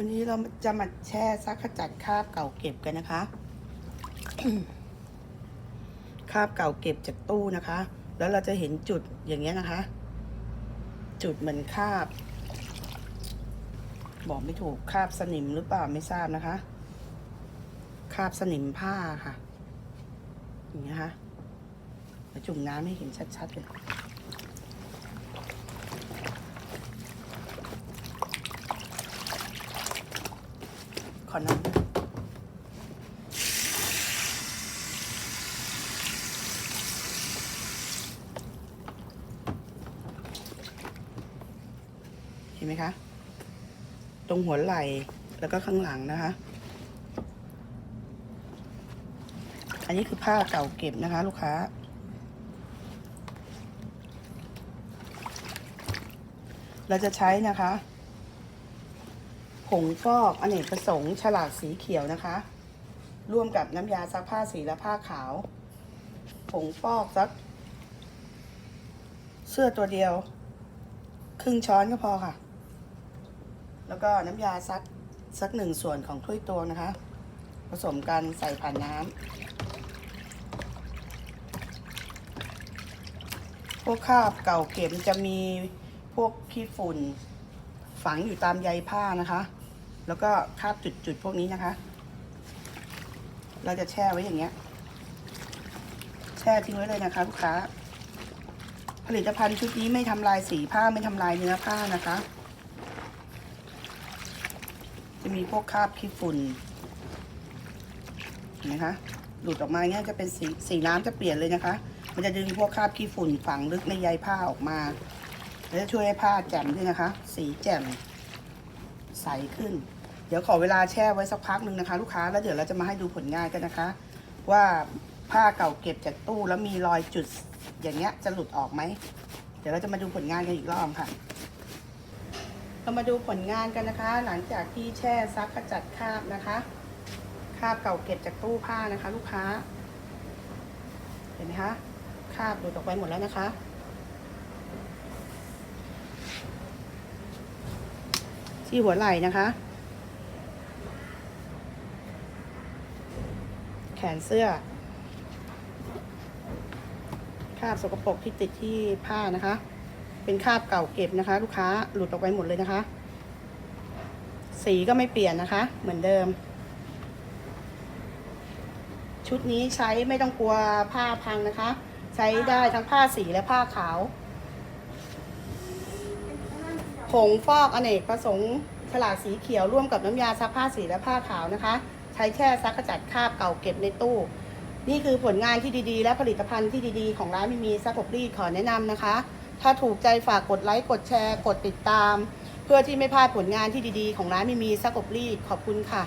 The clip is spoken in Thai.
วันนี้เราจะมาแช่ซักขจัดคราบเก่าเก็บกันนะคะคราบเก่าเก็บจากตู้นะคะ แล้วเราจะเห็นจุดอย่างเงี้ยนะคะ จุดเหมือนคราบ บอกไม่ถูกคราบสนิมหรือเปล่าไม่ทราบนะคะคราบสนิมผ้าค่ะ อย่างเงี้ยค่ะจุ่มน้ำให้เห็นชัดๆเลย ขอน้ำเห็นไหมคะ ตรงหัวไหล่แล้วก็ข้างหลังนะคะ อันนี้คือผ้าเก่าเก็บนะคะ ลูกค้า เราจะใช้นะคะ ผงฟอกอเนกประสงค์ ฉลากสีเขียวนะคะ ร่วมกับน้ำยาซักผ้าสีและผ้าขาว ผงฟอกสัก เสื้อตัวเดียว ครึ่งช้อนก็พอค่ะ แล้วก็น้ำยาซักสักหนึ่งส่วนของถ้วยตวงนะคะ ผสมกันใส่ผ่านน้ำพวกคราบเก่าเก็บจะมีพวกขี้ฝุ่นฝังอยู่ตามใยผ้านะคะ แล้วก็คาบจุดๆพวกนี้นะคะ เราจะแช่ไว้อย่างเงี้ย แช่ทิ้งไว้เลยนะคะลูกค้า ผลิตภัณฑ์ชุดนี้ไม่ทำลายสีผ้าไม่ทำลายเนื้อผ้านะคะ จะมีพวกคราบขี้ฝุ่นเห็นไหมคะหลุดออกมาเงี้ยจะเป็นสีสีน้ำจะเปลี่ยนเลยนะคะ มันจะดึงพวกคราบขี้ฝุ่นฝังลึกในใยผ้าออกมา แล้วจะช่วยให้ผ้าแจ่มด้วยนะคะ สีแจ่มใสขึ้น เดี๋ยวขอเวลาแช่ไว้สักพักหนึ่งนะคะ ลูกค้าแล้วเดี๋ยวเราจะมาให้ดูผลงานกันนะคะ ว่าผ้าเก่าเก็บจากตู้แล้วมีรอยจุดอย่างเงี้ยจะหลุดออกไหมเดี๋ยวเราจะมาดูผลงานกันอีกรอบค่ะ เรามาดูผลงานกันนะคะ หลังจากที่แช่ซักขจัดคราบนะคะคราบเก่าเก็บจากตู้ผ้านะคะ ลูกค้า เห็นไหมคะคราบหลุดออกไปหมดแล้วนะคะที่หัวไหล่นะคะ แขนเสื้อ คราบสกปรกที่ติดที่ผ้านะคะ เป็นคราบเก่าเก็บนะคะ ลูกค้าหลุดออกไปหมดเลยนะคะ สีก็ไม่เปลี่ยนนะคะ เหมือนเดิม ชุดนี้ใช้ไม่ต้องกลัวผ้าพังนะคะ ใช้ได้ทั้งผ้าสีและผ้าขาวผงฟอกอเนกประสงค์ฉลากสีเขียวร่วมกับน้ำยาซักผ้าสีและผ้าขาวนะคะ ช้แช่ซักขจัดคราบเก่าเก็บในตู้ นี่คือผลงานที่ดีๆ และผลิตภัณฑ์ที่ดีๆ ของร้านมีมีซักอบรีดขอแนะนำนะคะ ถ้าถูกใจฝากกดไลค์กดแชร์ กดติดตาม เพื่อที่ไม่พลาดผลงานที่ดีๆ ของร้านมีมีซักอบรีดขอบคุณค่ะ